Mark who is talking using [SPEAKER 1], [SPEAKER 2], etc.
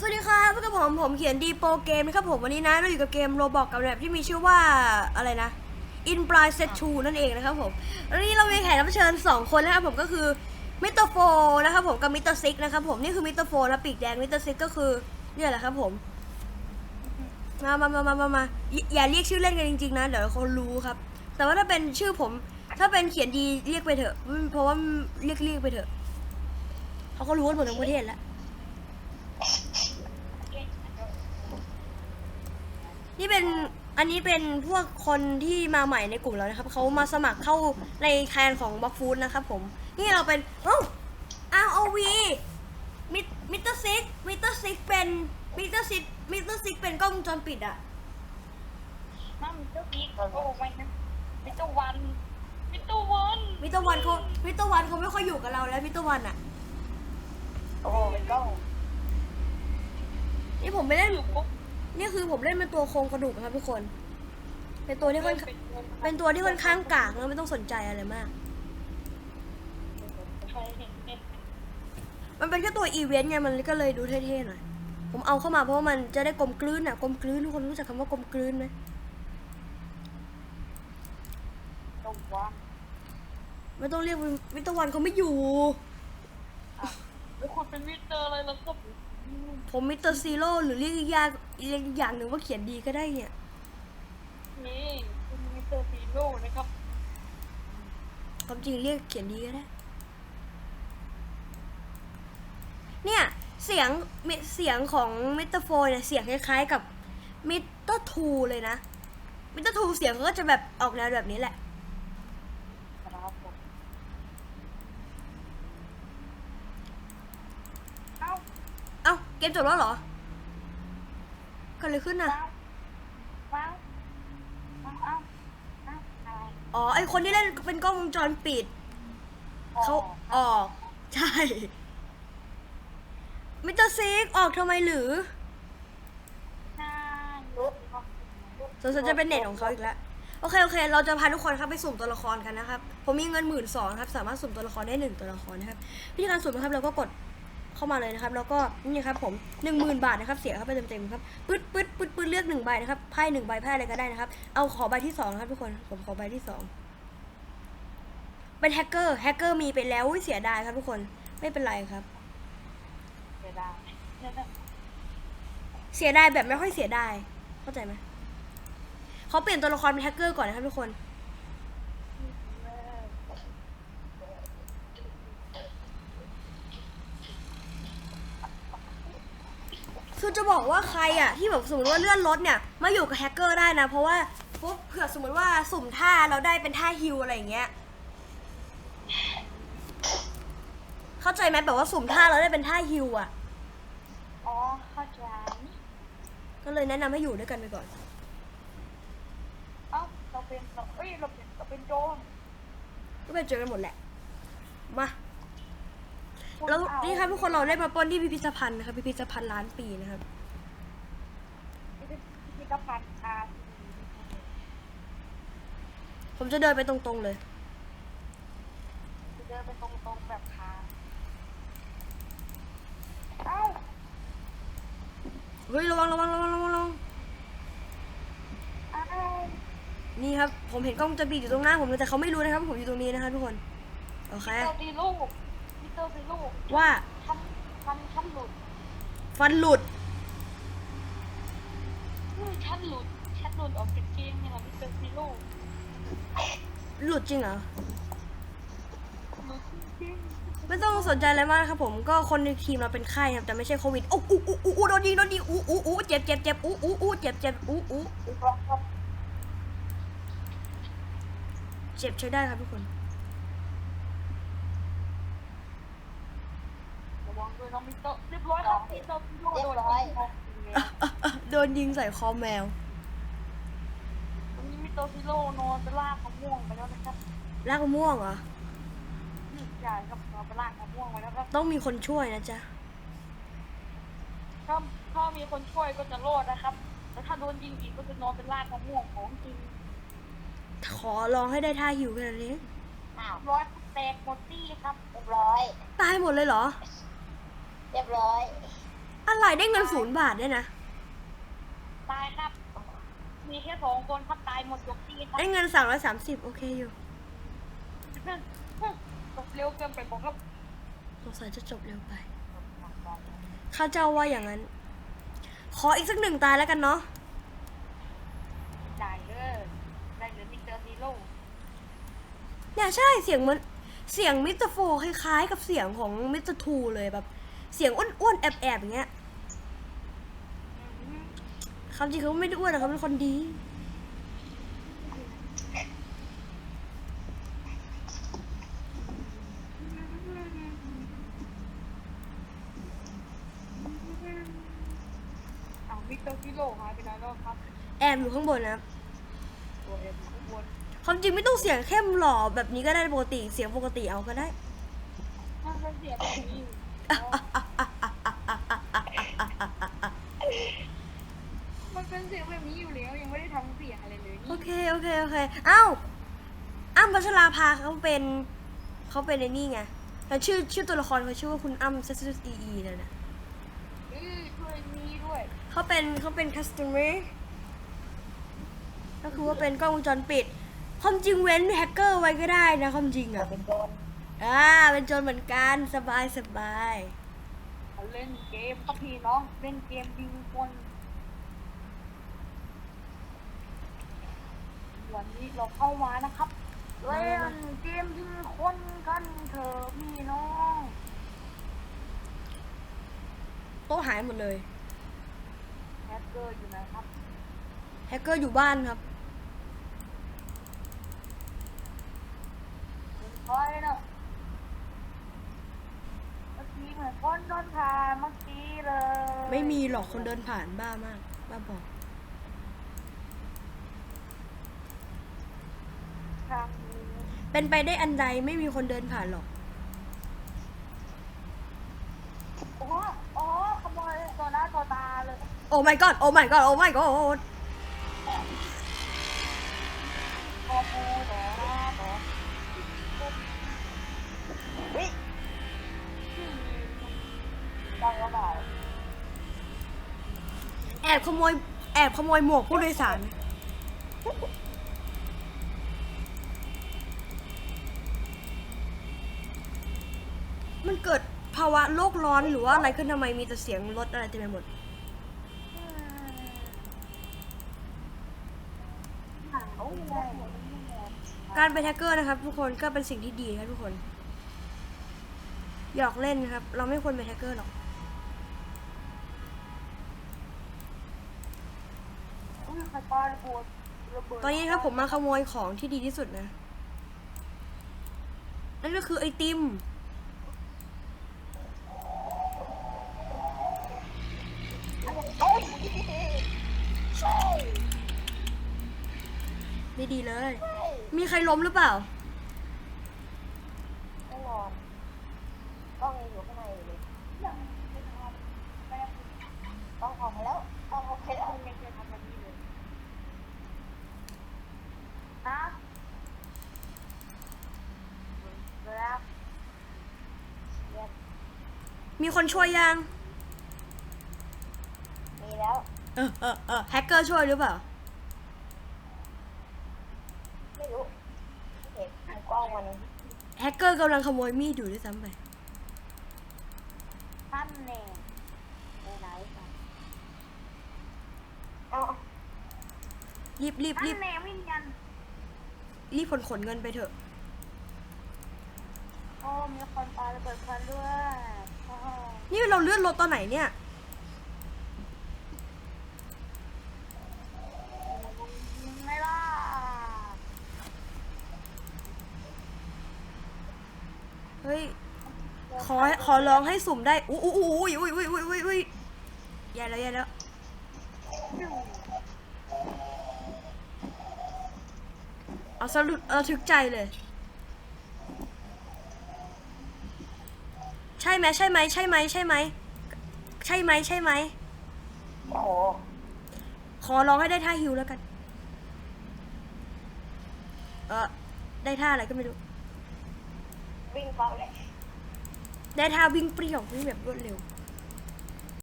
[SPEAKER 1] สวัสดีครับพบกับผมผมเขียนดีโปรเกมนะครับผมวันนี้นะเราอยู่กับเกมโรบอกกับแบบที่มีชื่อว่าอะไรนะ In b r i Set 2นั่นเองนะครับผมวันนี้เรามีแขกรับเชิญ 2 คนนะครับผมก็คือมิสเตอร์โฟนะครับผมกับมิสเตอร์ซิกนะครับผมนี่คือมิสเตอร์โฟนะปีกแดงมิสเตอร์ซิกก็คือเนี่ยแหละครับผมมามามามามามาอย่าอย่าเรียกชื่อเล่นกันจริงๆนะเดี๋ยวเขารู้ครับ แต่ว่าถ้าเป็นชื่อผม ถ้าเป็นเขียนดีเรียกไปเถอะ เพราะว่าเรียกเรียกไปเถอะเขาก็รู้กันหมดทั้งประเทศแล้ว นี่เป็นอันนี้เป็นพวกคนที่มาใหม่ในกลุ่มเรานะครับเขามาสมัครเข้าในแคนของบล็อกฟูดนะครับผม นี่เราเป็นโอ้ ROV มิมิสเตอร์ซิกมิสเตอร์ซิกเป็นมิสเตอร์ซิกมิสเตอร์ซิกเป็นกล้องวงจรปิดอะ
[SPEAKER 2] นั่นเจ้าพีกโอ้ไม่นะมิสเตอร์วันมิสเตอร์วัน
[SPEAKER 1] มิสเตอร์วันเขามิสเตอร์วันเขาไม่ค่อยอยู่กับเราแล้วมิสเตอร์วันอะ
[SPEAKER 2] โอ้เป็นกล้อง
[SPEAKER 1] นี่ผมไม่เล่น
[SPEAKER 2] อยู่ปุ๊บ
[SPEAKER 1] นี่คือผมเล่นเป็นตัวโครงกระดูกนะครับทุกคน เป็นตัวที่ค่อนข้างเป็นตัวที่ค่อนข้างกากแล้วไม่ต้องสนใจอะไรมาก
[SPEAKER 2] ใช่เห็นเห็น
[SPEAKER 1] มันเป็นแค่ตัวอีเวนต์ไงมันก็เลยดูเท่ๆหน่อย ผมเอาเข้ามาเพราะว่ามันจะได้กลมกลืนอะกลมกลืนทุกคนรู้จักคำว่ากลมกลืนไหม
[SPEAKER 2] ตัววัน
[SPEAKER 1] ไม่ต้องเรียกวิตาวันเขาไม่อยู่
[SPEAKER 2] แล้วคุณเป็นมิสเตอร์อะไรแล้วก็
[SPEAKER 1] ผมมิสเตอร์ซีโร่หรือเรียกอีกอย่างเรียกอีกอย่างหนึ่งว่าเขียนดีก็ได้เนี่ย
[SPEAKER 2] นี่คุณมิสเตอร์ซีโร่นะครับ
[SPEAKER 1] ความจริงเรียกเขียนดีก็ได้ เนี่ยเสียงมิเสียงของมิสเตอร์โฟเนี่ยเสียงคล้ายๆกับมิสเตอร์ทูเลยนะมิสเตอร์ทูเสียงเขาก็จะแบบออกแนวแบบนี้แหละ
[SPEAKER 2] ครับผมเอ้า
[SPEAKER 1] เอ้าเกมจบแล้วเหรอเกิดอะไรขึ้นน่ะ
[SPEAKER 2] ว้าวว้าวเอ้าเอ้าอะไร
[SPEAKER 1] อ๋อ ไอคนที่เล่นเป็นกล้องวงจรปิด เขาออก ใช่ มิสเตอร์ซิกออกทำไมหรือ
[SPEAKER 2] น่าลุก
[SPEAKER 1] สงสัยจะเป็นเน็ตของเขาอีกแล้ว โอเค โอเค เราจะพาทุกคนครับไปสุ่มตัวละครกันนะครับ ผมมีเงินหมื่นสองครับ สามารถสุ่มตัวละครได้หนึ่งตัวละครนะครับ วิธีการสุ่มนะครับเราก็กด เข้ามาเลยนะครับ แล้วก็นี่ครับผมหนึ่งหมื่นบาทนะครับเสียเข้าไปเต็มๆครับปึ๊ดปึ๊ดปึ๊ดปึ๊ดเลือกหนึ่งใบนะครับไพ่หนึ่งใบไพ่อะไรก็ได้นะครับเอาขอใบที่สองครับทุกคนผมขอใบที่สองเป็นแฮกเกอร์แฮกเกอร์มีไปแล้วเสียดายครับทุกคนไม่เป็นไรครับ
[SPEAKER 2] เวลาเนี่ย
[SPEAKER 1] เสียดายแบบไม่ค่อยเสียดายเข้าใจไหมเขาเปลี่ยนตัวละครเป็นแฮกเกอร์ก่อนนะครับทุกคน คือจะบอกว่าใครอะที่แบบสมมติว่าเลื่อนรถเนี่ยมาอยู่กับแฮกเกอร์ได้นะ เพราะว่าปุ๊บเผื่อสมมติว่าสุ่มท่าเราได้เป็นท่าฮิวอะไรอย่างเงี้ย เข้าใจไหมแบบว่าสุ่มท่าเราได้เป็นท่าฮิวอะ
[SPEAKER 2] อ๋อเข้าใจ
[SPEAKER 1] ก็เลยแนะนำให้อยู่ด้วยกันไปก่อน
[SPEAKER 2] เอ้าเราเป็นเราเอ้ยเราเป็นเราเป็นโจร
[SPEAKER 1] ก็ไปเจอกันหมดแหละ มา แล้วนี่ครับทุกคนเราได้มาปล้นที่พิพิธภัณฑ์นะครับพิพิธภัณฑ์ล้านปีนะครับ
[SPEAKER 2] พิพิธภัณฑ์อา
[SPEAKER 1] ผมจะเดินไปตรงๆเลย
[SPEAKER 2] จะเดินไปตรงๆแบบทางเอ้า
[SPEAKER 1] เฮ้ยระวังระวังระวังระวังระวัง
[SPEAKER 2] เอ้า
[SPEAKER 1] นี่ครับ ผมเห็นกล้องวงจะบีอยู่ตรงหน้าผมเลยแต่เขาไม่รู้นะครับผมอยู่ตรงนี้นะครับทุกคนโอเค
[SPEAKER 2] มิสเตอร์ซีลูกมิสเตอร์ซีลูก
[SPEAKER 1] ว่า
[SPEAKER 2] ชั้นชั้นชั้นหลุด
[SPEAKER 1] ฟันหลุด
[SPEAKER 2] อืมชั้นหลุดชั้นหลุดออกจากเกมเนี่ยมิสเตอร์ซีลูก
[SPEAKER 1] หลุดจริงเหรอ
[SPEAKER 2] หลุดจริง
[SPEAKER 1] ไม่ต้องสนใจอะไรมากนะครับผมก็คนในทีมเราเป็นไข้ครับแต่ไม่ใช่โควิดโอ้อู้อู้อู้อู้โดนยิงโดนยิงอู้อู้อู้เจ็บเจ็บเจ็บอู้อู้อู้เจ็บเจ็บอู้อู้
[SPEAKER 2] ๆอีกแล้วครับ
[SPEAKER 1] เจ็บใช้ได้ครับทุกคน
[SPEAKER 2] ระวังด้วย น้องมิสเตอร์เรียบร้อยครับมิสเตอร์ซีลูกโดนร้อย
[SPEAKER 1] โดนยิงใส่คอแมว
[SPEAKER 2] วันนี้มิสเตอร์ซีโร่นอนไปลากมะม่วงไปแล้วนะครับ
[SPEAKER 1] ลากมะม่วงเหรอ
[SPEAKER 2] นี่ใช่ครับนอนไปลากมะม่วงไปแล้วครับ
[SPEAKER 1] ต้องมีคนช่วยนะจ๊ะ
[SPEAKER 2] ถ้าถ้ามีคนช่วยก็จะรอดนะครับ แต่ถ้าโดนยิงอีกก็จะนอนเป็นลากมะม่วงของจริง
[SPEAKER 1] ขอลองให้ได้ท่าหิวแค่นั้นเอง
[SPEAKER 2] อ้าวร้อยแตกหมดตี้ครับ
[SPEAKER 3] เรียบร้อย
[SPEAKER 1] ตายหมดเลยเหรอ
[SPEAKER 3] เรียบร้อย
[SPEAKER 1] อะไรายได้เงินศูนย์บาทด้วยนะ
[SPEAKER 2] ตายครับ มีแค่สองคนครับตายหมดยกที่ครับ
[SPEAKER 1] ได้เงินสามร้อยสามสิบโอเคอยู่
[SPEAKER 2] ตกเร็วเกินไปผมก็
[SPEAKER 1] สงสัยจะจบเร็วไป ข้าเจ้าว่าอย่างนั้น ขออีกสักหนึ่งตายแล้วกันเนาะ
[SPEAKER 2] ได้เลยได้เลยมิสเตอร์ซีโร่
[SPEAKER 1] เนี่ยใช่เสียงเหมันเสียงมิสเตอร์โฟคล้ายๆ กับเสียงของมิสเตอร์ทูเลยแบบ เสียงอ้วนๆแอบๆอย่างเงี้ยคำจริงเขาไม่ได้อ้วนนะเขาเป็นคนดี
[SPEAKER 2] เอามิสเตอร์ซีโร่หายไปไหนแล้วครับ
[SPEAKER 1] แอบอยู่ข้างบนนะครับ
[SPEAKER 2] ตัวเองอยู่ข้างบน
[SPEAKER 1] ความจริงไม่ต้องเสียงเข้มหล่อแบบนี้ก็ได้ปกติ เสียงปกติเอาก็ได้
[SPEAKER 2] น่าจะเสียแบบนี้ มันเป็นเสียงแบบนี้อยู่แล้วยังไม่ได้ทำเสียงอะไรเลย
[SPEAKER 1] โอเคโอเคโอเคเอ้าอ้ำพัชราภาเขาเป็นเขาเป็นไอ้นี่ไงแล้วชื่อชื่อตัวละครเขาชื่อว่าคุณอ้ำซัสซัสอีอีเลยนะ
[SPEAKER 2] เออช่วยนี้ด้วย
[SPEAKER 1] เขาเป็นเขาเป็น customer ก็คือว่าเป็นกล้องวงจรปิด ความจริงเว้นแฮกเกอร์ไว้ก็ได้นะความจริงอะ
[SPEAKER 2] เป็นโดน
[SPEAKER 1] อ่าเป็นโจรเหมือนกันสบายสบาย
[SPEAKER 2] เล่นเกมก็พี่น้องเล่นเกมยิงคนวันนี้เราเข้ามานะครับเล่นเกมยิงคนกันเถอะพี่น้อง
[SPEAKER 1] โต๊ะหายหมดเลย
[SPEAKER 2] แฮกเกอร์อยู่ไหนครับ
[SPEAKER 1] แฮกเกอร์อยู่บ้านครับ
[SPEAKER 2] เป็นใครเนอะเมื่อกี้เหมือน คนโดนผ่านเมื่อกี้เลย
[SPEAKER 1] ไม่มีหรอกคนเดินผ่านบ้ามาก บ้าบอก
[SPEAKER 2] ทางนี้
[SPEAKER 1] เป็นไปได้อันใดไม่มีคนเดินผ่านหรอก
[SPEAKER 2] โอ้โหโอ้โหขโมยตัวหน้าตัวตาเลย
[SPEAKER 1] โอ้ my god โอ้ my god โอ้ my god อบขโมย แอบขโมยหมวกผู้โดยสาร มันเกิดภาวะโลกร้อนหรือว่าอะไรขึ้นทำไมมีแต่เสียงรถอะไรเต็มไปหมด การเป็นแฮกเกอร์นะครับ ทุกคนก็เป็นสิ่งที่ดีนะครับทุกคน หยอกเล่นนะครับ เราไม่ควรเป็นแฮกเกอร์หรอก
[SPEAKER 2] อุ้ยใครปาระเบิดระเบิด
[SPEAKER 1] ตอนนี้นะครับผมมาขโมยของที่ดีที่สุดนะ นั่นก็คือไอติม ไม่ดีเลย มีใครล้มหรือเปล่า
[SPEAKER 2] แน่นอนกล้องยังอยู่ข้างในอยู่เลยยังไม่ทำแป๊บกล้องออกมาแล้วกล้องโอเคแล้วไม่เคยทำแบบนี้เลยฮะแล้ว
[SPEAKER 1] มีคนช่วยยัง
[SPEAKER 2] มีแล้ว
[SPEAKER 1] เออเออเออแฮกเกอร์ช่วยหรือเปล่า
[SPEAKER 2] ไม่รู้เห็นกล้องมัน
[SPEAKER 1] แฮกเกอร์กำลังขโมยมีดอยู่ด้วยซ้ำไป
[SPEAKER 2] ท่านเองไปไหนกันเอา
[SPEAKER 1] รีบรีบ
[SPEAKER 2] ท่าน
[SPEAKER 1] รีบ
[SPEAKER 2] เองวิ่งกัน
[SPEAKER 1] รีบขนขนเงินไปเถอะ
[SPEAKER 2] โอ้มีคนปาระเบิดควันด้วยโอ้โห
[SPEAKER 1] นี่เราเลื่อนรถตอนไหนเนี่ย
[SPEAKER 2] ยิงไม่ล่ะ
[SPEAKER 1] เฮ้ย ขอขอร้องให้สุ่มได้ อุ้ยอุ้ยอุ้ยอุ้ยอุ้ยอุ้ยอุ้ยแย่แล้วแย่แล้ว เอาสรุปเอาทึกใจเลย ใช่ไหมใช่ไหมใช่ไหมใช่ไหมใช่ไหมใช่ไหม
[SPEAKER 2] โอ้โห
[SPEAKER 1] ขอร้องให้ได้ท่าฮิวแล้วกัน เออได้ท่าอะไรก็ไม่รู้
[SPEAKER 2] วิ่งเฝ้าเลย
[SPEAKER 1] ได้ท่าวิ่งเปรี้ยววิ่งแบบรวดเร็ว